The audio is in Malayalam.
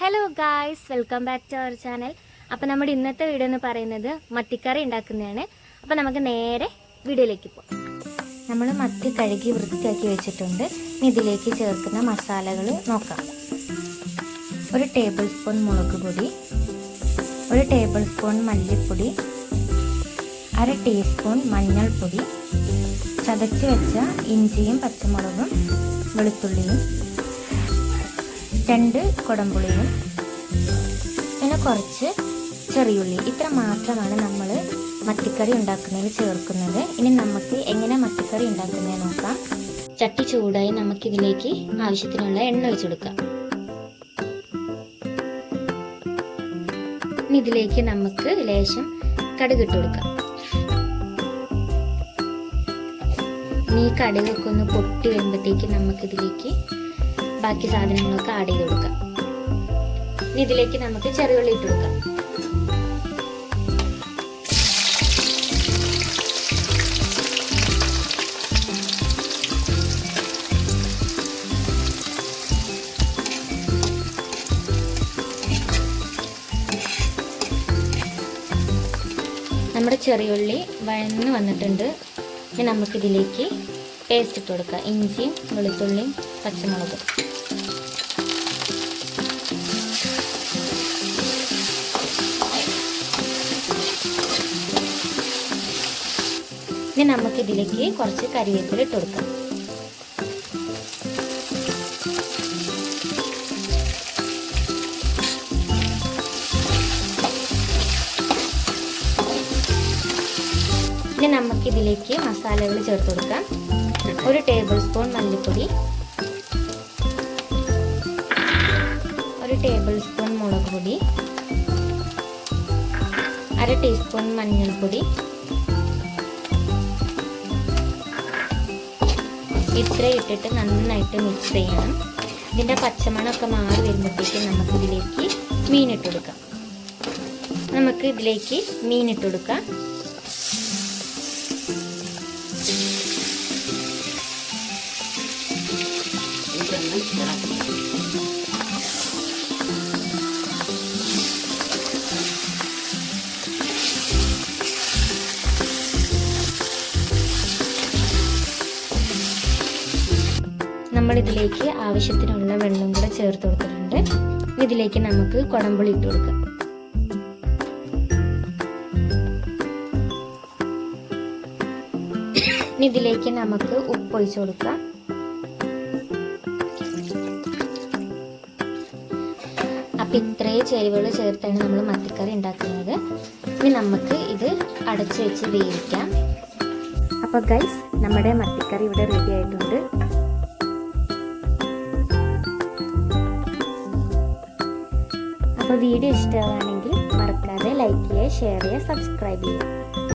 Hello guys welcome back to our channel അപ്പോൾ നമ്മുടെ ഇന്നത്തെ വീഡിയോ എന്ന് പറയുന്നത് മത്തിക്കറി ഉണ്ടാക്കുന്നതാണ്. അപ്പോൾ നമുക്ക് നേരെ വീഡിയോയിലേക്ക് പോകാം. നമ്മൾ മത്തി കഴുകി വൃത്തിയാക്കി വെച്ചിട്ടുണ്ട്. ഇനി ഇതിലേക്ക് ചേർക്കുന്ന മസാലകൾ നോക്കാം. ഒരു ടേബിൾ സ്പൂൺ മുളക് പൊടി ഒരു ടേബിൾ സ്പൂൺ മല്ലിപ്പൊടി അര ടീസ്പൂൺ മഞ്ഞൾപ്പൊടി ചതച്ച് വെച്ച ഇഞ്ചിയും പച്ചമുളകും വെളുത്തുള്ളിയും രണ്ട് കുടംപുളിയും പിന്നെ കുറച്ച് ചെറിയുള്ളി. ഇത്ര മാത്രമാണ് നമ്മൾ മത്തിക്കറി ഉണ്ടാക്കുന്നതിൽ ചേർക്കുന്നത്. ഇനി നമുക്ക് എങ്ങനെ മത്തിക്കറി ഉണ്ടാക്കുന്നത് നോക്കാം. ചട്ടി ചൂടായി നമുക്കിതിലേക്ക് ആവശ്യത്തിനുള്ള എണ്ണ ഒഴിച്ചു കൊടുക്കാം. ഇനി ഇതിലേക്ക് നമുക്ക് ലേശം കടുക് ഇട്ട് കൊടുക്കാം. ഇനി ഈ കടുകൊക്കെ ഒന്ന് പൊട്ടി വരുമ്പോഴത്തേക്ക് നമുക്കിതിലേക്ക് ബാക്കി സാധനങ്ങളൊക്കെ ആഡ് ചെയ്ത് കൊടുക്കാം. ഇനി ഇതിലേക്ക് നമുക്ക് ചെറുകള്ളി ഇട്ട് കൊടുക്കാം. നമ്മുടെ ചെറിയുള്ളി വഴന്ന് വന്നിട്ടുണ്ട്. ഇനി നമുക്കിതിലേക്ക് പേസ്റ്റ് ഇട്ട് കൊടുക്കുക. ഇഞ്ചിയും വെളുത്തുള്ളിയും പച്ചമുളകും. ഇനി നമുക്കിതിലേക്ക് കുറച്ച് കരിവേപ്പില ഇട്ട് കൊടുക്കാം. ഇനി നമുക്കിതിലേക്ക് മസാലകൾ ചേർത്ത് കൊടുക്കാം. ഒരു ടേബിൾ സ്പൂൺ മല്ലിപ്പൊടി. ഒരു ടേബിൾ സ്പൂൺ മുളക് പൊടി. അര ടീസ്പൂൺ മഞ്ഞൾപ്പൊടി. ഇത്ര നന്നായിട്ട് മിക്സ് ചെയ്യണം. ഇതിന്റെ പച്ചമണമൊക്കെ മാറി വരുമ്പോഴത്തേക്കും നമുക്കിതിലേക്ക് മീനിട്ട് കൊടുക്കാം. നമുക്ക് ഇതിലേക്ക് മീനിട്ട് കൊടുക്കാം. നമ്മൾ ഇതിലേക്ക് ആവശ്യത്തിനുള്ള വെള്ളം കൂടെ ചേർത്ത് കൊടുത്തിട്ടുണ്ട്. ഇതിലേക്ക് നമുക്ക് കുടംപുളി ഇട്ട് കൊടുക്കാം. ഇതിലേക്ക് നമുക്ക് ഉപ്പ് കൊടുക്കാം. അപ്പം ഇത്രയും ചേരുവകൾ ചേർത്താണ് നമ്മൾ മത്തിക്കറി ഉണ്ടാക്കുന്നത്. ഇനി നമുക്ക് ഇത് അടച്ചു വെച്ച് വേവിക്കാം. അപ്പോൾ ഗൈസ് നമ്മുടെ മത്തിക്കറി ഇവിടെ റെഡി ആയിട്ടുണ്ട്. അപ്പോൾ വീഡിയോ ഇഷ്ടമാണെങ്കിൽ മറക്കാതെ ലൈക്ക് ചെയ്യുക ഷെയർ ചെയ്യുക സബ്സ്ക്രൈബ് ചെയ്യുക.